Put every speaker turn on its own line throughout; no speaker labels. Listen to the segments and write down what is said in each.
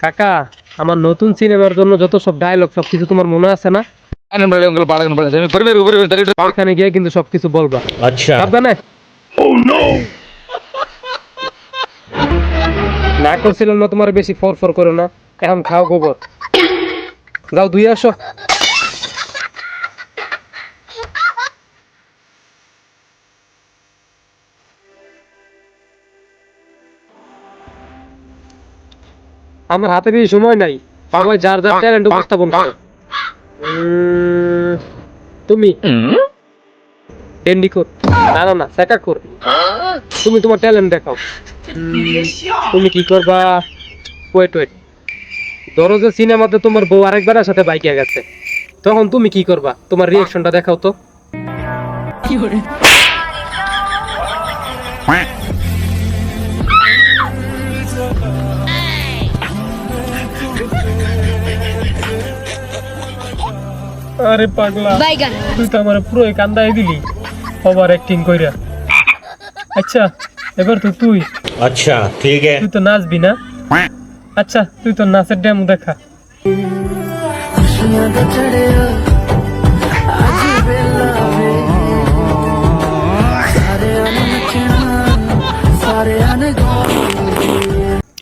কাকা আমার নতুন সিনেমার জন্য যত সব ডায়লগ সব কিছু তোমার মনে আছে না? গিয়ে কিন্তু সবকিছু বলবা। আচ্ছা। oh, তোমার বেশি ফর ফর করো না। এখন খাও গোবর। যাও দুই আসো। আমার হাতে বেশি সময় নাই। সবাই যার যার ট্যালেন্ট উপস্থাপন। করো তুমি? ডেন্ডি কর না না না সেকা কর তুমি তোমার ট্যালেন্ট দেখাও। তুমি কি করবা? ওয়েট ওয়েট ধরো যে সিনেমাতে তোমার বউ আরেকবারের সাথে বাইকে গেছে। তখন তুমি কি করবা? তোমার রিয়াকশনটা দেখাও তো। আরে পাগলা
বাইগান।
তুই তো আমার পুরো কান্দাই দিলি। ওভার অ্যাক্টিং কইরা। আচ্ছা এবার তো তুই।
আচ্ছা ঠিক আছে।
তুই তো নাচবি না? আচ্ছা তুই তো নাচের ডেমো দেখা।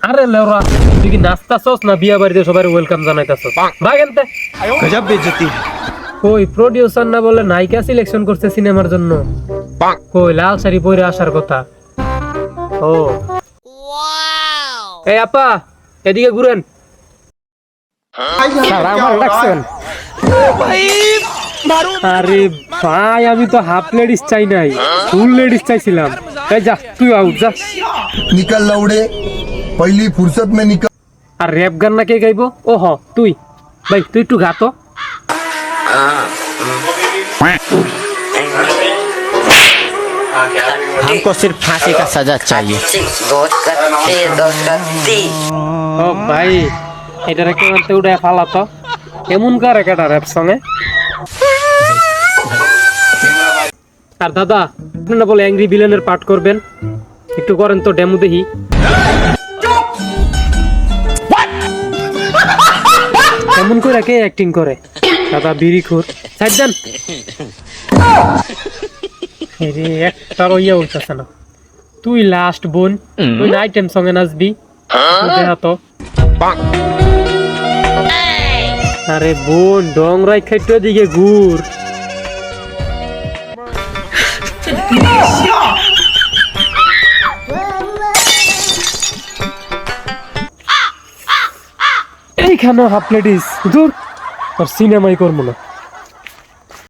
আরে লেওরা তুই কি নাচতাছস না বিয়া বাড়িতে সবাই ওয়েলকাম জানাইতাছস? ভাগ
এনতে। গজব
বেজতি। ওই প্রডিউসার না বলে নায়িকা সিলেকশন করছে সিনেমার জন্য? কই লাল শাড়ি পরে আসার কথা। ও। এই আপা এদিকে ঘুরেন। আরে ভাই আমি তো হাফ লেডিস চাই নাই ফুল লেডিস চাইছিলাম। এই যা তুই আউ যা।
নিকাল লাউড়ে পহলি ফুরসত মে নিকাল।
আর র‍্যাপ গান না কে গাইবো? ওহ তুই। ভাই তুই একটু গাতো।
हमको सिर्फ फांसी का सजा चाहिए
দোস্তি দোস্তি
ও ভাই এটারে কেউ আনতে উঠে ফালাতো এমন করে কেটা র্যাপ সঙ্গে আর দাদা আপনি না বলে অ্যাংরি ভিলেনের পাঠ করবেন একটু করেন তো ডেমো দেখি এমন করে কে অ্যাক্টিং করে দাদা বিড়ি খোর সাইড দেন। রে একটারও ইয়ে উঠতেছে না। তুই লাস্ট বোন, তুই আইটেম সঙ্গে নাচবি। দেখা তো। আরে বোন ডংরাই খাইতে দিকে ঘুর এইখানে হাফ লেডিস। দূর। আর সিনেমাই করব না।